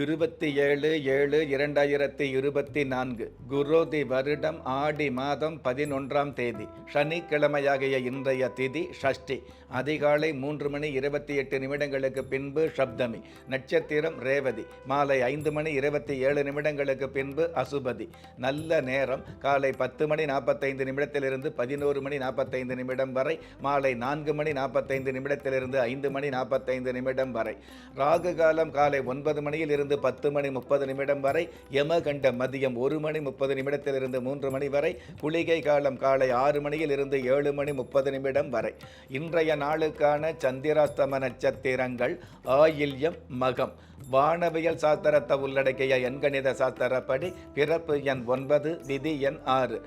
இருபத்தி ஏழு ஏழு இரண்டாயிரத்தி இருபத்தி நான்கு குரோதி வருடம் ஆடி மாதம் பதினொன்றாம் தேதி சனிக்கிழமையாகிய இன்றைய திதி ஷஷ்டி அதிகாலை மூன்று மணி இருபத்தி எட்டு நிமிடங்களுக்கு பின்பு சப்தமி நட்சத்திரம் ரேவதி மாலை ஐந்து மணி இருபத்தி ஏழு நிமிடங்களுக்கு பின்பு அசுபதி நல்ல நேரம் காலை பத்து மணி நாற்பத்தைந்து நிமிடத்திலிருந்து பதினோரு மணி நாற்பத்தைந்து நிமிடம் வரை மாலை நான்கு மணி நாற்பத்தைந்து நிமிடத்திலிருந்து ஐந்து மணி நாற்பத்தைந்து நிமிடம் வரை ராகு காலம் காலை ஒன்பது மணியில் இருந்து பத்து மணி முப்பது நிமிடம் வரை யமகண்ட மதியம் ஒரு மணி முப்பது நிமிடத்திலிருந்து மூன்று மணி வரை குளிகை காலம் காலை ஆறு மணியில் இருந்து ஏழு மணி முப்பது நிமிடம் வரை. இன்றைய நாளுக்கான சந்திராஸ்தம நட்சத்திரங்கள் ஆயில்யம் மகம். வானவியல் சாஸ்திரத்தை உள்ளடக்கிய எண்கணித சாஸ்திரப்படி பிறப்பு எண் ஒன்பது விதி எண் ஆறு.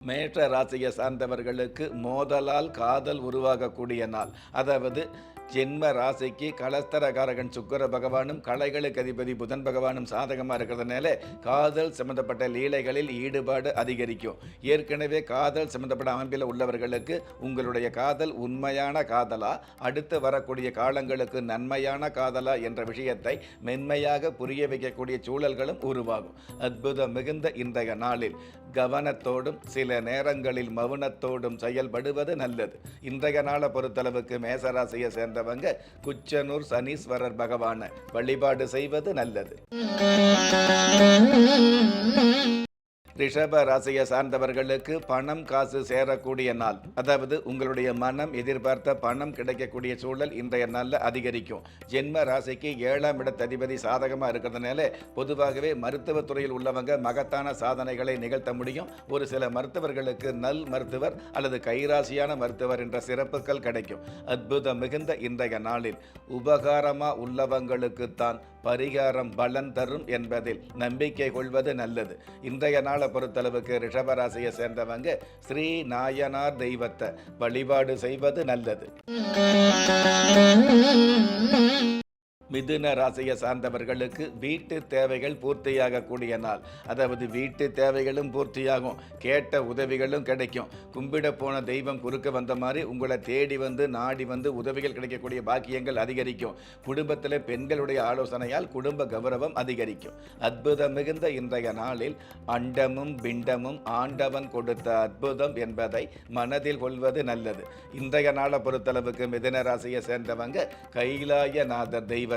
மேஷ ராசியை சார்ந்தவர்களுக்கு மோதலால் காதல் உருவாகக்கூடிய நாள். அதாவது ஜென்ம ராசிக்கு கலஸ்தரகாரகன் சுக்கர பகவானும் கலைகளுக்கு அதிபதி புதன் பகவானும் சாதகமாக இருக்கிறதுனால காதல் சம்பந்தப்பட்ட லீலைகளில் ஈடுபாடு அதிகரிக்கும். ஏற்கனவே காதல் சம்பந்தப்பட்ட அமைப்பில் உள்ளவர்களுக்கு உங்களுடைய காதல் உண்மையான காதலா அடுத்து வரக்கூடிய காலங்களுக்கு நன்மையான காதலா என்ற விஷயத்தை மென்மையாக புரிய வைக்கக்கூடிய சூழல்களும் உருவாகும். அற்புதம் மிகுந்த இன்றைய நாளில். கவனத்தோடும் சில நேரங்களில் மௌனத்தோடும் செயல்படுவது நல்லது. இன்றைய நாளை பொறுத்தளவுக்கு மேசராசியை சேர்ந்தவங்க குச்சனூர் சனீஸ்வரர் பகவானை வழிபாடு செய்வது நல்லது. ரிஷப ராசியை சார்ந்தவர்களுக்கு பணம் காசு சேரக்கூடிய நாள். அதாவது உங்களுடைய மனம் எதிர்பார்த்த பணம் கிடைக்கக்கூடிய சூழல் இன்றைய நாளில் அதிகரிக்கும். ஜென்ம ராசிக்கு ஏழாம் இடத்த அதிபதி சாதகமாக இருக்கிறதுனால பொதுவாகவே மருத்துவத்துறையில் உள்ளவங்க மகத்தான சாதனைகளை நிகழ்த்த முடியும். ஒரு சில மருத்துவர்களுக்கு நல் மருத்துவர் அல்லது கைராசியான மருத்துவர் என்ற சிறப்புகள் கிடைக்கும். அற்புதம் மிகுந்த இன்றைய நாளில். உபகாரமாக உள்ளவங்களுக்குத்தான் பரிகாரம் பலன் தரும் என்பதில் நம்பிக்கை கொள்வது நல்லது. இன்றைய நாளை பொறுத்தளவுக்கு ரிஷபராசியை சேர்ந்தவங்க ஸ்ரீ நாயனார் தெய்வத்தை வழிபாடு செய்வது நல்லது. மிதுன ராசியை சார்ந்தவர்களுக்கு வீட்டு தேவைகள் பூர்த்தியாகக்கூடிய நாள். அதாவது வீட்டு தேவைகளும் பூர்த்தியாகும். கேட்ட உதவிகளும் கிடைக்கும். கும்பிட போன தெய்வம் குறுக்க வந்த மாதிரி உங்களை தேடி வந்து நாடி வந்து உதவிகள் கிடைக்கக்கூடிய பாக்கியங்கள் அதிகரிக்கும். குடும்பத்தில் பெண்களுடைய ஆலோசனையால் குடும்ப கௌரவம் அதிகரிக்கும். அற்புதம் மிகுந்த இன்றைய நாளில் அண்டமும் பிண்டமும் ஆண்டவன் கொடுத்த அற்புதம் என்பதை மனதில் கொள்வது நல்லது. இன்றைய நாளை பொறுத்தளவுக்கு மிதுன ராசியை சேர்ந்தவங்க கைலாயநாதர் தெய்வ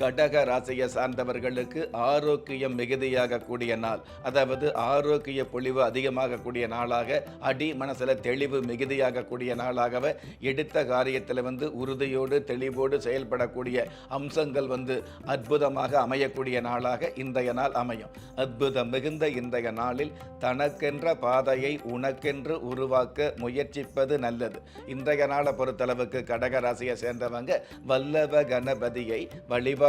கடக ராசியை சார்ந்தவர்களுக்கு ஆரோக்கியம் மிகுதியாக கூடிய நாள். அதாவது ஆரோக்கிய பொழிவு அதிகமாக கூடிய நாளாக அடி மனசில் தெளிவு மிகுதியாக கூடிய நாளாகவே எடுத்த காரியத்தில் வந்து உறுதியோடு தெளிவோடு செயல்படக்கூடிய அம்சங்கள் வந்து அற்புதமாக அமையக்கூடிய நாளாக இன்றைய நாள் அமையும். அற்புதம் மிகுந்த இன்றைய நாளில் தனக்கென்ற பாதையை உனக்கென்று உருவாக்க முயற்சிப்பது நல்லது. இன்றைய நாளை பொறுத்தளவுக்கு கடக ராசியை சேர்ந்தவங்க வல்லவ கணபதியை வழிபாடு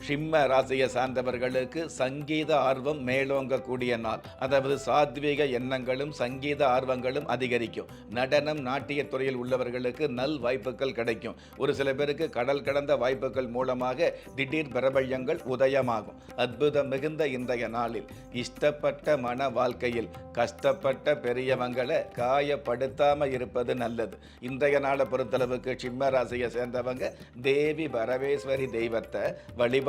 சிம்ம ராசியை சார்ந்தவர்களுக்கு சங்கீத ஆர்வம் மேலோங்கக்கூடிய நாள். அதாவது சாத்வீக எண்ணங்களும் சங்கீத ஆர்வங்களும் அதிகரிக்கும். நடனம் நாட்டியத் துறையில் உள்ளவர்களுக்கு நல் வாய்ப்புகள் கிடைக்கும். ஒரு சில பேருக்கு கடல் கடந்த வாய்ப்புகள் மூலமாக திடீர் பிரபல்யங்கள் உதயமாகும். அற்புதம் மிகுந்த இன்றைய நாளில். இஷ்டப்பட்ட மன வாழ்க்கையில் கஷ்டப்பட்ட பெரியவங்களை காயப்படுத்தாமல் இருப்பது நல்லது. இன்றைய நாளை பொறுத்தளவுக்கு சிம்ம ராசியை சேர்ந்தவங்க தேவி பரவேஸ்வரி தெய்வத்தை வழிபாடு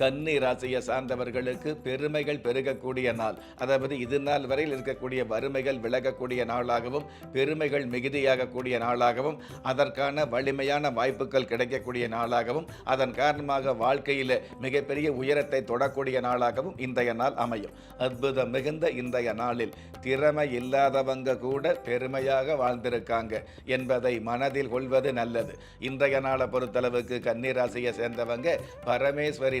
கன்னி ராசியை சார்ந்தவர்களுக்கு பெருமைகள் பெருகக்கூடிய நாள். அதாவது இது நாள் வரையில் இருக்கக்கூடிய வறுமைகள் விலகக்கூடிய நாளாகவும் பெருமைகள் மிகுதியாகக்கூடிய நாளாகவும் அதற்கான வலிமையான வாய்ப்புகள் கிடைக்கக்கூடிய நாளாகவும் அதன் காரணமாக வாழ்க்கையில் மிகப்பெரிய உயரத்தை தொடக்கூடிய நாளாகவும் இன்றைய நாள் அமையும். அற்புதம் மிகுந்த இன்றைய நாளில் திறமை இல்லாதவங்க கூட பெருமையாக வாழ்ந்திருக்காங்க என்பதை மனதில் கொள்வது நல்லது. இன்றைய நாளை பொறுத்தளவுக்கு கன்னிராசியை சேர்ந்தவங்க பரமேஸ்வரி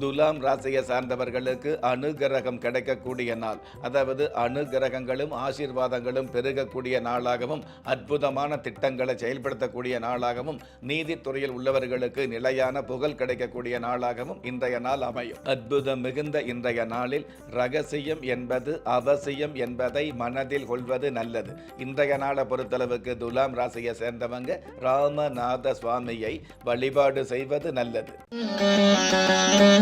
துலாம் ராசியை சார்ந்தவர்களுக்கு அனுகிரகம் கிடைக்கக்கூடிய நாள். அதாவது அனுகிரகங்களும் ஆசீர்வாதங்களும் பெருகக்கூடிய நாளாகவும் அற்புதமான திட்டங்களை செயல்படுத்தக்கூடிய நாளாகவும் நீதித்துறையில் உள்ளவர்களுக்கு நிலையான புகழ் கிடைக்கக்கூடிய நாளாகவும் இன்றைய நாள் அமையும். அற்புதம் மிகுந்த இன்றைய நாளில் ரகசியம் என்பது அவசியம் என்பதை மனதில் கொள்வது நல்லது. இன்றைய நாளை பொறுத்தளவுக்கு துலாம் ராசியை சேர்ந்தவங்க ராமநாத சுவாமியை வழிபாடு செய்வது நல்லது.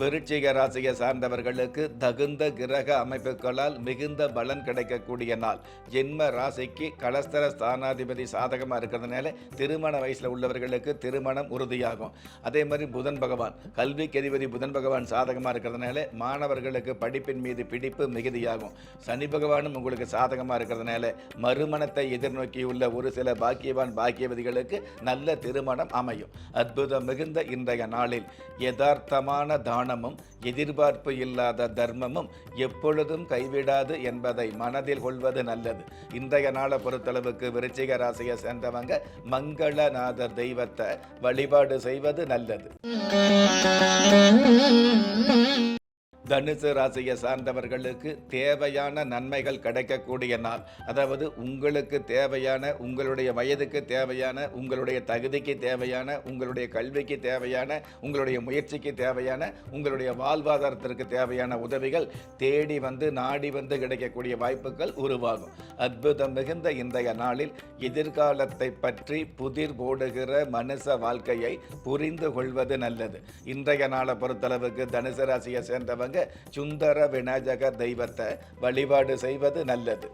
விருச்சிக ராசியை சார்ந்தவர்களுக்கு தகுந்த கிரக அமைப்புகளால் மிகுந்த பலன் கிடைக்கக்கூடிய நாள். ஜென்ம ராசிக்கு கலஸ்தர ஸ்தானாதிபதி சாதகமாக இருக்கிறதுனால திருமண வயசில் உள்ளவர்களுக்கு திருமணம் உறுதியாகும். அதே மாதிரி புதன் பகவான் கல்விக்கு அதிபதி புதன் பகவான் சாதகமாக இருக்கிறதுனால மாணவர்களுக்கு படிப்பின் மீது பிடிப்பு மிகுதியாகும். சனி பகவானும் உங்களுக்கு சாதகமாக இருக்கிறதுனால மறுமணத்தை எதிர்நோக்கியுள்ள ஒரு சில பாக்கியவான் பாக்கியவதிகளுக்கு நல்ல திருமணம் அமையும். அற்புதம் மிகுந்த இன்றைய நாளில். யதார்த்தமான தானமும் எதிர்பார்ப்பு இல்லாத தர்மமும் எப்பொழுதும் கைவிடாது என்பதை மனதில் கொள்வது நல்லது. இன்றைய நாளை பொறுத்தளவுக்கு விருச்சிக ராசியை சேர்ந்தவங்க மங்களநாதர் தெய்வத்தை வழிபாடு செய்வது நல்லது. தனுசு ராசியை சார்ந்தவர்களுக்கு தேவையான நன்மைகள் கிடைக்கக்கூடிய நாள். அதாவது உங்களுக்கு தேவையான உங்களுடைய வயதுக்கு தேவையான உங்களுடைய தகுதிக்கு தேவையான உங்களுடைய கல்விக்கு தேவையான உங்களுடைய முயற்சிக்கு தேவையான உங்களுடைய வாழ்வாதாரத்திற்கு தேவையான உதவிகள் தேடி வந்து நாடி வந்து கிடைக்கக்கூடிய வாய்ப்புகள் உருவாகும். அற்புதம் மிகுந்த இன்றைய நாளில் எதிர்காலத்தை பற்றி புதிர் போடுகிற மனுஷ வாழ்க்கையை புரிந்து கொள்வது நல்லது. இன்றைய நாளை பொறுத்தளவுக்கு தனுசு ராசியை சேர்ந்தவங்க சுந்தர விநாயகர் தெய்வத்தை வழிபாடு செய்வது நல்லது.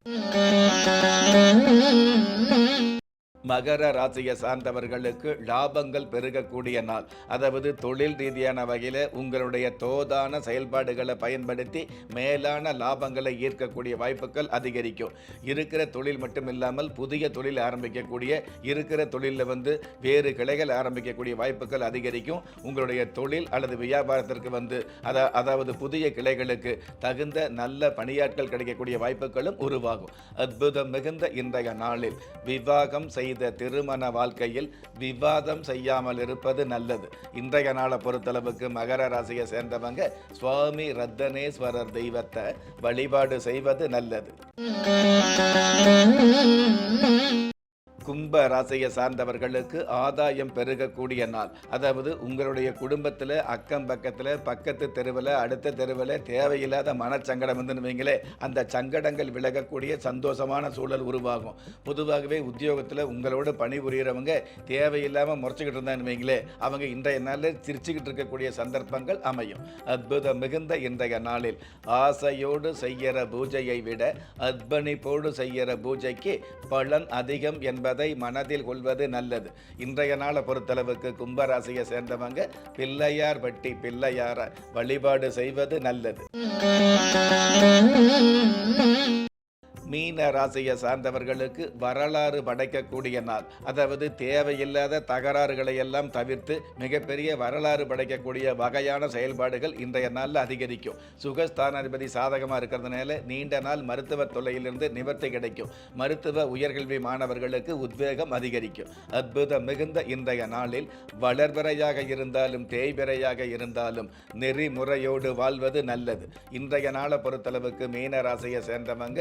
மகர ராசியை சார்ந்தவர்களுக்கு லாபங்கள் பெருகக்கூடிய நாள். அதாவது தொழில் ரீதியான வகையில் உங்களுடைய தோதான செயல்பாடுகளை பயன்படுத்தி மேலான லாபங்களை ஈர்க்கக்கூடிய வாய்ப்புகள் அதிகரிக்கும். இருக்கிற தொழில் மட்டும் இல்லாமல் புதிய தொழில் ஆரம்பிக்கக்கூடிய இருக்கிற தொழிலில் வந்து வேறு கிளைகள் ஆரம்பிக்கக்கூடிய வாய்ப்புகள் அதிகரிக்கும். உங்களுடைய தொழில் அல்லது வியாபாரத்திற்கு வந்து அதா அதாவது புதிய கிளைகளுக்கு தகுந்த நல்ல பணியாட்கள் கிடைக்கக்கூடிய வாய்ப்புகளும் உருவாகும். அற்புதம் மிகுந்த இன்றைய நாளில். விவாகம் செய்த திருமண வாழ்க்கையில் விவாதம் செய்யாமல் இருப்பது நல்லது. இன்றைய நாளை பொறுத்தளவுக்கு மகர ராசியை சேர்ந்தவங்க சுவாமி ரத்தனேஸ்வரர் தெய்வத்தை வழிபாடு செய்வது நல்லது. கும்ப ராசியை சார்ந்தவர்களுக்கு ஆதாயம் பெருகக்கூடிய நாள். அதாவது உங்களுடைய குடும்பத்தில் அக்கம் பக்கத்தில் பக்கத்து தெருவில் அடுத்த தெருவில் தேவையில்லாத மனச்சங்கடம் வந்து வைங்களே அந்த சங்கடங்கள் விலகக்கூடிய சந்தோஷமான சூழல் உருவாகும். பொதுவாகவே உத்தியோகத்தில் உங்களோட பணிபுரியறவங்க தேவையில்லாமல் முறைச்சிக்கிட்டு இருந்தான்னு வைங்களே அவங்க இன்றைய நாளில் சிரிச்சுக்கிட்டு இருக்கக்கூடிய சந்தர்ப்பங்கள் அமையும். அற்புதம் மிகுந்த இன்றைய நாளில் ஆசையோடு செய்கிற பூஜையை விட அர்ப்பணிப்போடு செய்கிற பூஜைக்கு பலன் அதிகம் என்பதை மனதில் கொள்வது நல்லது. இன்றைய நாளை பொறுத்தளவுக்கு கும்பராசியை சேர்ந்தவங்க பிள்ளையார் பட்டி பிள்ளையார வழிபாடு செய்வது நல்லது. மீன ராசியை சார்ந்தவர்களுக்கு வரலாறு படைக்கக்கூடிய நாள். அதாவது தேவையில்லாத தகராறுகளை எல்லாம் தவிர்த்து மிகப்பெரிய வரலாறு படைக்கக்கூடிய வகையான செயல்பாடுகள் இன்றைய நாளில் அதிகரிக்கும். சுகஸ்தானாதிபதி சாதகமாக இருக்கிறதுனால நீண்ட நாள் மருத்துவ தொல்லையிலிருந்து நிவர்த்தி கிடைக்கும். மருத்துவ உயர்கல்வி மாணவர்களுக்கு உத்வேகம் அதிகரிக்கும். அற்புதம் மிகுந்த இன்றைய நாளில் வளர்பிறையாக இருந்தாலும் தேய்பிறையாக இருந்தாலும் நெறிமுறையோடு வாழ்வது நல்லது. இன்றைய நாளை பொறுத்தளவுக்கு மீன ராசியை சேர்ந்தவங்க